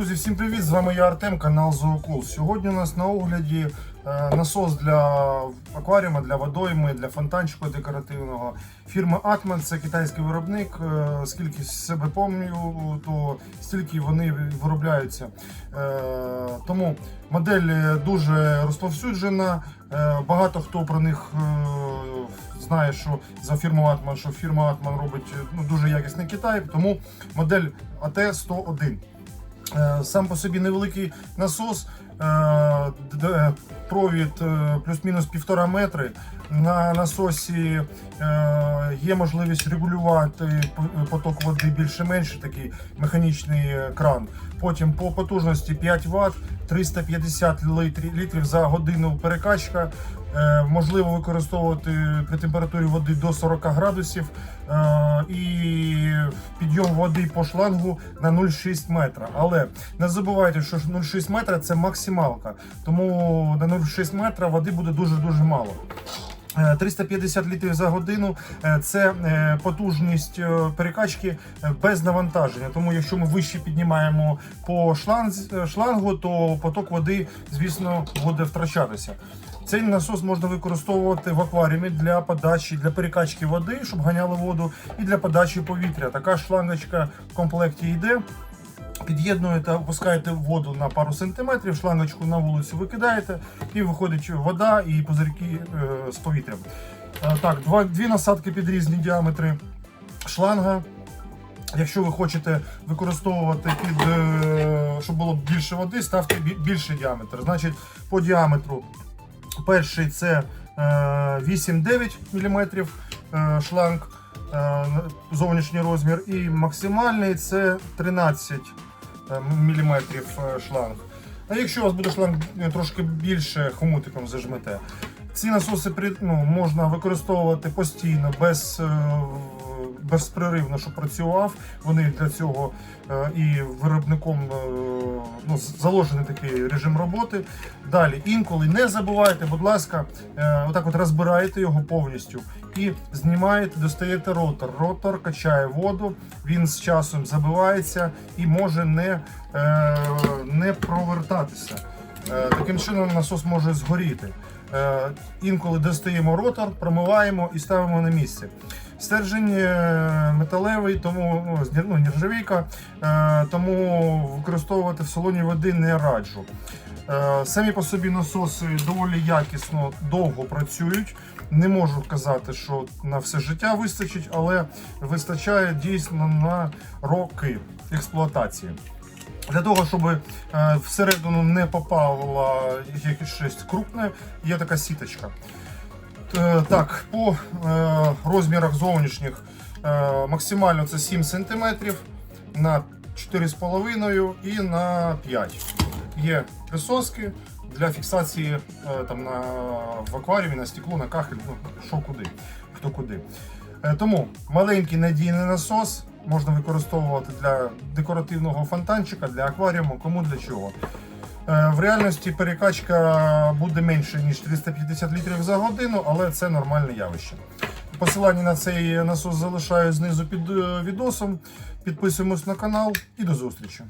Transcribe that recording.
Друзі, всім привіт! З вами я Артем, канал Зоокул. Сьогодні у нас на огляді е, насос для акваріума, для водойми, для фонтанчику декоративного. Фірми Atman, це китайський виробник. Е, Скільки себе пам'ятаю, то стільки вони виробляються. Е, Тому модель дуже розповсюджена. Багато хто про них знає, що за фірму Atman, що фірма Atman робить ну, дуже якісний Китай, тому модель AT101. Е, Сам по собі невеликий насос, е, провід е, плюс-мінус півтора метри. На насосі є можливість регулювати поток води більше-менше, такий механічний кран. Потім по потужності 5 Вт, 350 літрів, літрів за годину перекачка. Е, Можливо використовувати при температурі води до 40 градусів е, і підйом води по шлангу на 0,6 метра. Але не забувайте, що 0,6 метра це максималка, тому на 0,6 метра води буде дуже дуже мало. Е, 350 літрів за годину е, це е, потужність е, перекачки е, без навантаження. Тому якщо ми вище піднімаємо по е, шлангу, то поток води, звісно, буде втрачатися. Цей насос можна використовувати в акваріумі для подачі, для перекачки води, щоб ганяли воду, і для подачі повітря. Така шлангочка в комплекті йде. Під'єднуєте, опускаєте воду на пару сантиметрів, шлангочку на вулицю викидаєте, і виходить вода і пузирки е, з повітрям. Е, так, два, дві насадки під різні діаметри шланга. Якщо ви хочете використовувати під, е, щоб було більше води, ставте більший діаметр. Значить, по діаметру перший це е, 8-9 мм е, шланг, е, зовнішній розмір, і максимальний це 13 мм шланг. А якщо у вас буде шланг е, трошки більше, хомутиком зажмете. Ці насоси ну, можна використовувати постійно, без, е, безпреривно, щоб працював. Вони для цього е, і виробником е, ну, заложений такий режим роботи. Далі, інколи не забувайте, будь ласка, е, отак от розбираєте його повністю і знімаєте, достаєте ротор. Ротор качає воду, він з часом забивається і може не, е, не провертатися. Е, Таким чином насос може згоріти. Е, Інколи достаємо ротор, промиваємо і ставимо на місце. Стержень е, металевий, тому ну, ну, нержавійка, е, тому використовувати в салоні води не раджу. Е, Самі по собі насоси доволі якісно довго працюють. Не можу казати, що на все життя вистачить, але вистачає дійсно на роки експлуатації. Для того, щоб всередину не попало щось крупне, є така сіточка. Е, Так, по е, розмірах зовнішніх е, максимально це 7 см на 4,5 і на 5. Є присоски для фіксації там, на, в акваріумі, на стекло, на кахель, ну, що куди, хто куди. Тому маленький надійний насос можна використовувати для декоративного фонтанчика, для акваріуму, кому для чого. Е, В реальності перекачка буде менше, ніж 350 літрів за годину, але це нормальне явище. Посилання на цей насос залишаю знизу під е, відосом. Підписуємось на канал і до зустрічі.